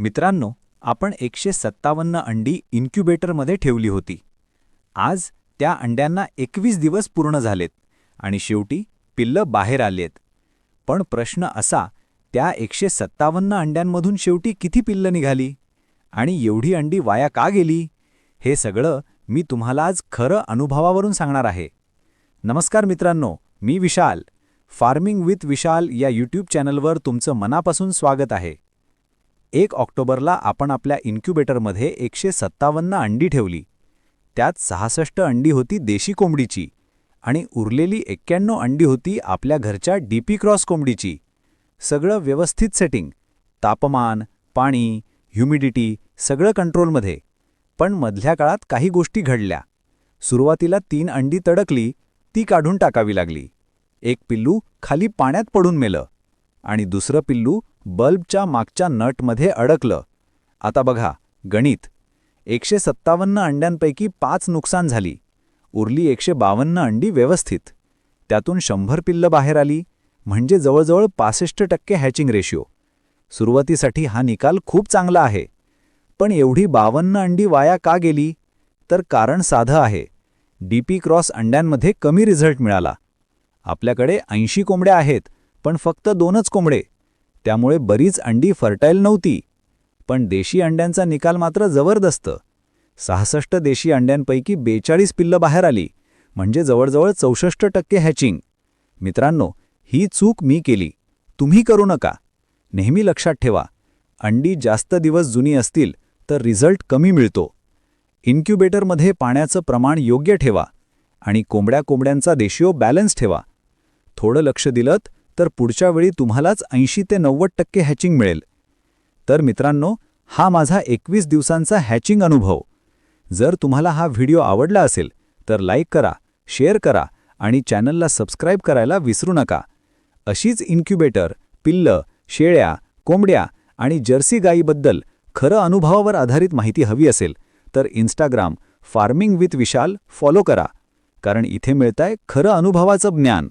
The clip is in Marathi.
मित्रांनो आपण एकशे सत्तावन्न अंडी इन्क्युबेटरमध्ये ठेवली होती. आज त्या अंड्यांना एकवीस दिवस पूर्ण झालेत आणि शेवटी पिल्लं बाहेर आलेत. पण प्रश्न असा त्या एकशे सत्तावन्न अंड्यांमधून शेवटी किती पिल्लं निघाली? आणि एवढी अंडी वाया का गेली? हे सगळं मी तुम्हाला आज खरं अनुभवावरून सांगणार आहे. नमस्कार मित्रांनो मी विशाल. फार्मिंग विथ विशाल या यूट्यूब चॅनलवर तुमचं मनापासून स्वागत आहे. एक ऑक्टोबरला आपण आपल्या इन्क्युबेटरमध्ये एकशे सत्तावन्न अंडी ठेवली. त्यात सहासष्ट अंडी होती देशी कोंबडीची आणि उरलेली एक्क्याण्णव अंडी होती आपल्या घरच्या डीपी क्रॉस कोंबडीची. सगळं व्यवस्थित सेटिंग तापमान पाणी ह्युमिडिटी सगळं कंट्रोलमध्ये. पण मधल्या काळात काही गोष्टी घडल्या. सुरुवातीला तीन अंडी तडकली ती काढून टाकावी लागली. एक पिल्लू खाली पाण्यात पडून मेलं आणि दुसरं पिल्लू बल्बच्या मागच्या नटमध्ये अडकलं. आता बघा गणित. एकशे सत्तावन्न अंड्यांपैकी पाच नुकसान झाली. उरली एकशे बावन्न अंडी व्यवस्थित. त्यातून शंभर पिल्लं बाहेर आली. म्हणजे जवळजवळ पासष्ट टक्के हॅचिंग रेशिओ सुरुवातीसाठी हा निकाल खूप चांगला आहे. पण एवढी बावन्न अंडी वाया का गेली? तर कारण साधं आहे. डीपी क्रॉस अंड्यांमध्ये कमी रिझल्ट मिळाला. आपल्याकडे ऐंशी कोंबड्या आहेत पण फक्त दोनच कोंबडे. त्यामुळे बरीच अंडी फर्टाईल नव्हती. पण देशी अंड्यांचा निकाल मात्र जबरदस्त. सहासष्ट देशी अंड्यांपैकी बेचाळीस पिल्लं बाहेर आली म्हणजे जवळजवळ चौसष्ट टक्के हॅचिंग. मित्रांनो ही चूक मी केली. तुम्ही करू नका. नेहमी लक्षात ठेवा अंडी जास्त दिवस जुनी असतील तर रिझल्ट कमी मिळतो. इन्क्युबेटरमध्ये पाण्याचं प्रमाण योग्य ठेवा आणि कोंबड्या कोंबड्यांचा रेशिओ बॅलन्स ठेवा. थोडं लक्ष दिलत तर पुढच्या वेळी तुम्हालाच ऐंशी ते नव्वद टक्के हॅचिंग मिळेल. तर मित्रांनो हा माझा एकवीस दिवसांचा हॅचिंग अनुभव. जर तुम्हाला हा व्हिडिओ आवडला असेल तर लाईक करा शेअर करा आणि चॅनलला सबस्क्राईब करायला विसरू नका. अशीच इन्क्युबेटर पिल्लं शेळ्या कोंबड्या आणि जर्सी गायीबद्दल खरं अनुभवावर आधारित माहिती हवी असेल तर Instagram farming with Vishal follow करा कारण इथे मिळतंय खरं अनुभवाचं ज्ञान.